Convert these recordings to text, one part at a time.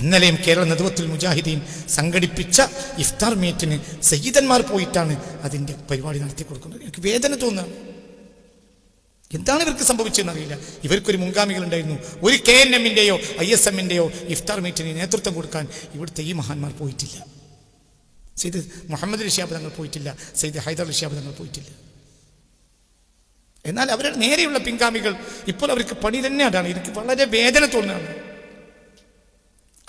ഇന്നലെയും കേരള നേതൃത്വത്തിൽ മുജാഹിദീൻ സംഘടിപ്പിച്ച ഇഫ്താർ മീറ്റിന് സയ്യിദന്മാർ പോയിട്ടാണ് അതിന്റെ പരിപാടി നടത്തി കൊടുക്കുന്നത്. എനിക്ക് വേദന തോന്നുന്നു എന്താണ് ഇവർക്ക് സംഭവിച്ചതെന്ന് അറിയില്ല. ഇവർക്കൊരു മുൻഗാമികൾ ഉണ്ടായിരുന്നു ഒരു കെ എൻ എമ്മിന്റെയോ ഐ എസ് എമ്മിന്റെയോ ഇഫ്താർ മീറ്റിന് നേതൃത്വം കൊടുക്കാൻ ഇവിടുത്തെ ഈ മഹാന്മാർ പോയിട്ടില്ല. സെയ്ദ് മുഹമ്മദ് ഋഷിയാബ് തങ്ങൾ പോയിട്ടില്ല. സെയ്ദ് ഹൈദർ ഋഷിയാബ് തങ്ങൾ പോയിട്ടില്ല. എന്നാൽ അവരുടെ നേരെയുള്ള പിൻഗാമികൾ ഇപ്പോൾ അവർക്ക് പണി തന്നെ അതാണ് എനിക്ക് വളരെ വേദന തോന്നുകയാണ്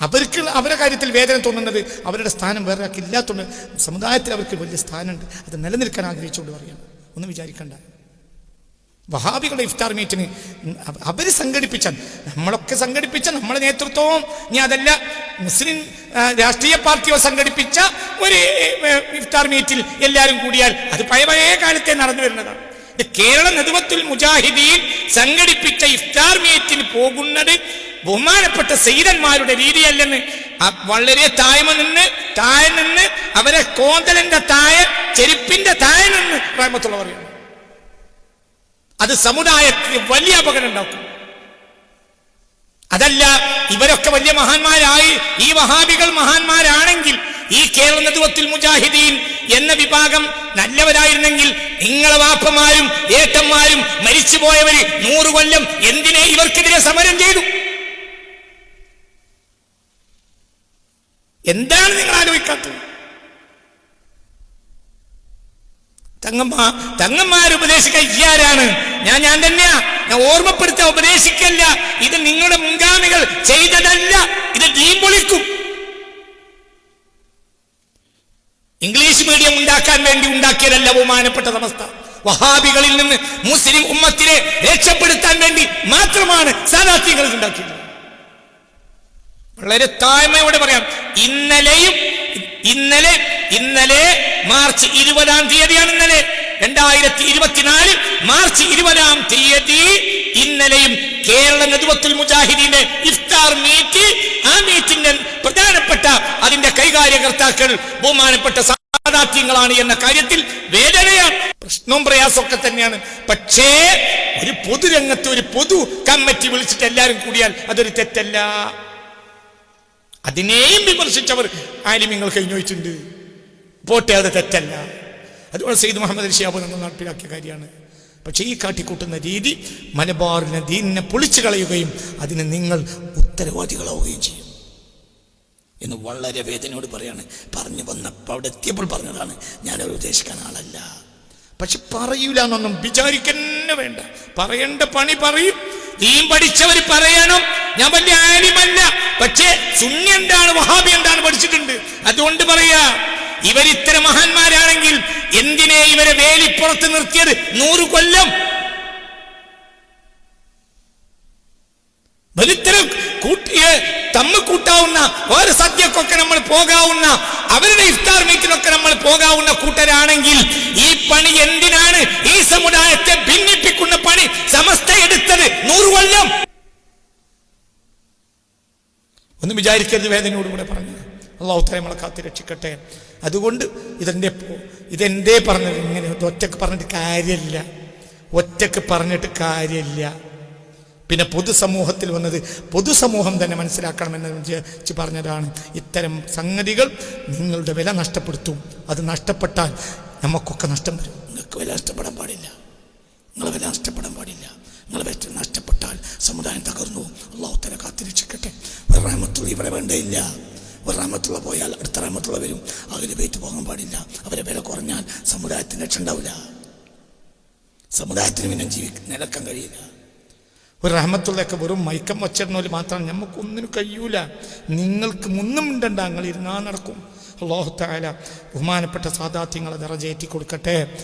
അവർക്ക് അവരുടെ കാര്യത്തിൽ വേദന തോന്നുന്നത് അവരുടെ സ്ഥാനം വേറെ ഇല്ലാത്തതുകൊണ്ട് സമുദായത്തിൽ അവർക്ക് വലിയ സ്ഥാനമുണ്ട്. അത് നിലനിൽക്കാൻ ആഗ്രഹിച്ചുകൊണ്ട് പറയാം ഒന്നും വിചാരിക്കണ്ട. വഹാബികളുടെ ഇഫ്താർ മീറ്റിന് അവർ സംഘടിപ്പിച്ച നമ്മളൊക്കെ സംഘടിപ്പിച്ച നമ്മളെ നേതൃത്വവും ഇനി അതല്ല മുസ്ലിം രാഷ്ട്രീയ പാർട്ടിയോ സംഘടിപ്പിച്ച ഒരു ഇഫ്താർ മീറ്റിൽ എല്ലാവരും കൂടിയാൽ അത് പഴയ പഴയ കാലത്തെ നടന്നു വരുന്നതാണ്. കേരള നെതുവത്തുൽ മുജാഹിദീൻ സംഘടിപ്പിച്ച ഇഫ്താർ മീറ്റിന് പോകുന്നത് ബഹുമാനപ്പെട്ട സൈതന്മാരുടെ രീതിയല്ലെന്ന്. വളരെ താഴ്മ നിന്ന് താഴെ നിന്ന് അവരെ കോന്തലന്റെ താഴെ ചെരുപ്പിന്റെ താഴെ നിന്ന് റഹ്മത്തുള്ള പറയുന്നു. അത് സമുദായത്തിന് വലിയ അപകടം ഉണ്ടാക്കും. അതല്ല ഇവരൊക്കെ വലിയ മഹാന്മാരായി. ഈ വഹാബികൾ മഹാന്മാരാണെങ്കിൽ ഈ കേരള നദുവത്തിൽ മുജാഹിദീൻ എന്ന വിഭാഗം നല്ലവരായിരുന്നെങ്കിൽ നിങ്ങളെ വാപ്പമാരും ഏട്ടന്മാരും മരിച്ചുപോയവര് നൂറുകൊല്ലം എന്തിനെ ഇവർക്കെതിരെ സമരം ചെയ്തു? എന്താണ് നിങ്ങൾ ആലോചിക്കാത്തത്? തങ്ങമ്മ തങ്ങന്മാർ ഉപദേശിക്കാൻ ഇയാരാണ്? ഞാൻ ഞാൻ തന്നെയാ. ഞാൻ ഓർമ്മപ്പെടുത്താൻ ഉപദേശിക്കല്ല. ഇത് നിങ്ങളുടെ മുൻഗാമികൾ ചെയ്തതല്ല. ഇത് ടീം പൊളിക്കും. ഇംഗ്ലീഷ് മീഡിയം ഉണ്ടാക്കാൻ വേണ്ടി ഉണ്ടാക്കിയതല്ല ബഹുമാനപ്പെട്ട സമസ്ത. വഹാബികളിൽ നിന്ന് മുസ്ലിം ഉമ്മത്തിനെ രക്ഷപ്പെടുത്താൻ വേണ്ടി മാത്രമാണ് സ്ഥാനാർത്ഥികൾ ഉണ്ടാക്കിയത്. വളരെ താഴ്മയോടെ പറയാം. ഇന്നലെയും ഇന്നലെ ഇന്നലെ മാർച്ച് ഇരുപതാം തീയതിയാണ് ഇന്നലെ. രണ്ടായിരത്തി ഇരുപത്തിനാല് മാർച്ച് ഇരുപതാം തീയതി ഇന്നലെയും കേരള നെതുവത്തുൽ മുജാഹിദീന്റെ ഇഫ്താർ മീറ്റ് ആ മീറ്റിന്റെ പ്രധാനപ്പെട്ട അതിന്റെ കൈകാര്യകർത്താക്കൾ ബഹുമാനപ്പെട്ട സാധാത്യങ്ങളാണ് എന്ന കാര്യത്തിൽ വേദനയാണ്. പ്രശ്നവും പ്രയാസമൊക്കെ തന്നെയാണ്. പക്ഷേ ഒരു പൊതുരംഗത്ത് ഒരു പൊതു കമ്മിറ്റി വിളിച്ചിട്ട് എല്ലാവരും കൂടിയാൽ അതൊരു തെറ്റല്ല. അതിനെയും വിമർശിച്ചവർ ആലിമ്യങ്ങൾ കഴിഞ്ഞു വെച്ചിട്ടുണ്ട് പോട്ടെ അത് തെറ്റല്ല. അതുപോലെ സെയ്ദ് മുഹമ്മദ് ഷിയാബ് നമ്മൾ നടപ്പിലാക്കിയ കാര്യമാണ്. പക്ഷേ ഈ കാട്ടിക്കൂട്ടുന്ന രീതി മലബാറിനെ ദീനിനെ പൊളിച്ചു കളയുകയും അതിന് നിങ്ങൾ ഉത്തരവാദികളാവുകയും ചെയ്യും. എന്ന് വളരെ വേദനയോട് പറയാണ്. പറഞ്ഞു വന്നപ്പോൾ അവിടെ എത്തിയപ്പോൾ പറഞ്ഞതാണ് ഞാനത് ഉദ്ദേശിക്കാൻ ആളല്ല. പക്ഷെ പറയൂല എന്നൊന്നും വിചാരിക്കന്നെ വേണ്ട. പറയേണ്ട പണി പറയും. നീ പഠിച്ചവർ പറയണം. ഞാൻ വലിയ ആലിമല്ല പക്ഷേ സുന്നി എന്താണ് വഹാബി എന്താണ് പഠിച്ചിട്ടുണ്ട്? അതുകൊണ്ട് പറയാ ഇവരിത്ര മഹാന്മാരാണെങ്കിൽ എന്തിനെ ഇവരെ വേലിപ്പുറത്ത് നിർത്തിയത്? നൂറ് കൊല്ലം. വലിത്തരം കൂട്ടിയ തമ്മ് കൂട്ടാവുന്ന ഓരോ സദ്യക്കൊക്കെ നമ്മൾ പോകാവുന്ന അവരുടെ ഇഫ്താർ മീറ്റിനൊക്കെ നമ്മൾ പോകാവുന്ന കൂട്ടരാണെങ്കിൽ ഈ പണി എന്തിനാണ് ഈ സമുദായത്തെ ഭിന്നിപ്പിക്കുന്ന പണി സമസ്ത എടുത്തത് നൂറ് കൊല്ലം വിചാരിക്കരുത് വേദനയോടുകൂടെ പറഞ്ഞു അള്ളാഹു തല നമ്മളെ കാത്തി രക്ഷിക്കട്ടെ. അതുകൊണ്ട് ഇതെന്റെ ഇതെന്തേ പറഞ്ഞത്? ഇങ്ങനെ ഒറ്റയ്ക്ക് പറഞ്ഞിട്ട് കാര്യമില്ല ഒറ്റയ്ക്ക് പറഞ്ഞിട്ട് കാര്യമില്ല പിന്നെ പൊതുസമൂഹത്തിൽ വന്നത് പൊതുസമൂഹം തന്നെ മനസ്സിലാക്കണമെന്ന് വിചാരിച്ച് പറഞ്ഞതാണ്. ഇത്തരം സംഗതികൾ നിങ്ങളുടെ വില നഷ്ടപ്പെടുത്തും. അത് നഷ്ടപ്പെട്ടാൽ നമുക്കൊക്കെ നഷ്ടം വരും. നിങ്ങൾക്ക് വില നഷ്ടപ്പെടാൻ പാടില്ല. നിങ്ങളെ വില നഷ്ടപ്പെടാൻ പാടില്ല. നിങ്ങൾ വില നഷ്ടപ്പെട്ടാൽ സമുദായം തകർന്നു. അള്ളാഹു തല കാത്തിരക്ഷിക്കട്ടെ ഒരു റാമത്തുള്ള ഇവിടെ വേണ്ടയില്ല. ഒരു റഹമത്തുള്ള പോയാൽ അടുത്ത റഹമത്തുള്ള വരും. അവർ വെയിറ്റ് പോകാൻ പാടില്ല. അവരെ വില കുറഞ്ഞാൽ സമുദായത്തിന് രക്ഷ ഉണ്ടാവില്ല. സമുദായത്തിന് പിന്നെ ജീവിക്കാൻ നിലക്കാൻ കഴിയില്ല. ഒരു റഹമത്തുള്ളൊക്കെ വെറും മയക്കം വച്ചിരുന്നവർ മാത്രമാണ് നമുക്കൊന്നിനും കഴിയൂല. നിങ്ങൾക്ക് മുന്നും ഉണ്ടണ്ട നിങ്ങൾ ഇരുന്നാ നടക്കും. അള്ളാഹു ബഹുമാനപ്പെട്ട സാധാത്യങ്ങളെ നിറജേറ്റി കൊടുക്കട്ടെ.